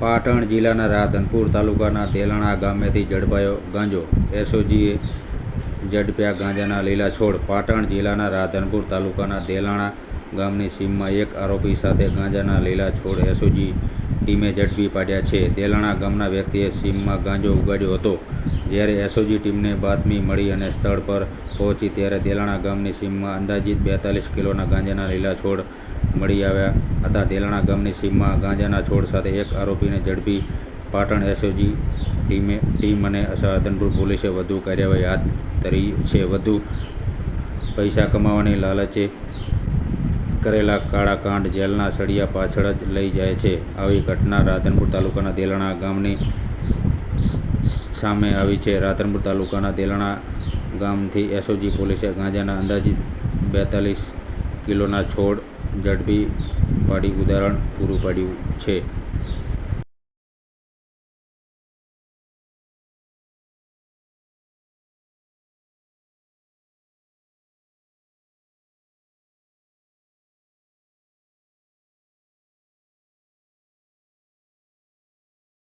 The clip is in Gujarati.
પાટણ જિલ્લાના રાધનપુર તાલુકાના દેલાણા ગામેથી ઝડપાયો ગાંજો. એસઓજીએ ઝડપ્યા ગાંજાના લીલા છોડ પાટણ જિલ્લાના રાધનપુર તાલુકાના દેલાણા ગામની સીમમાં એક આરોપી સાથે ગાંજાના લીલા છોડ એસઓજી ટીમે ઝડપી પાડ્યા છે. દેલાણા ગામના વ્યક્તિએ સીમમાં ગાંજો ઉગાડ્યો હતો. જ્યારે એસઓજી ટીમને બાતમી મળી અને સ્થળ પર પહોંચી ત્યારે દેલાણા ગામની સીમમાં અંદાજિત બેતાલીસ કિલોના ગાંજાના લીલા છોડ મળી આવ્યા હતા. દેલાણા ગામની સીમમાં ગાંજાના છોડ સાથે એક આરોપીને ઝડપી પાટણ એસઓજી ટીમે ટીમ અને સાધનપુર પોલીસે વધુ કાર્યવાહી હાથ ધરી છે. વધુ પૈસા કમાવાની લાલચે કરેલા કાળા કાંડ જેલના સળિયા પાછળ જ લઈ જાય છે. આવી ઘટના રાધનપુર તાલુકાના દેલાણા ગામની સામે આવી છે. રાધનપુર તાલુકાના દેલાણા ગામથી એસઓજી પોલીસે ગાંજાના અંદાજિત બેતાલીસ કિલોના છોડ ઝડપી પાડી ઉદાહરણ પૂરું પાડ્યું છે.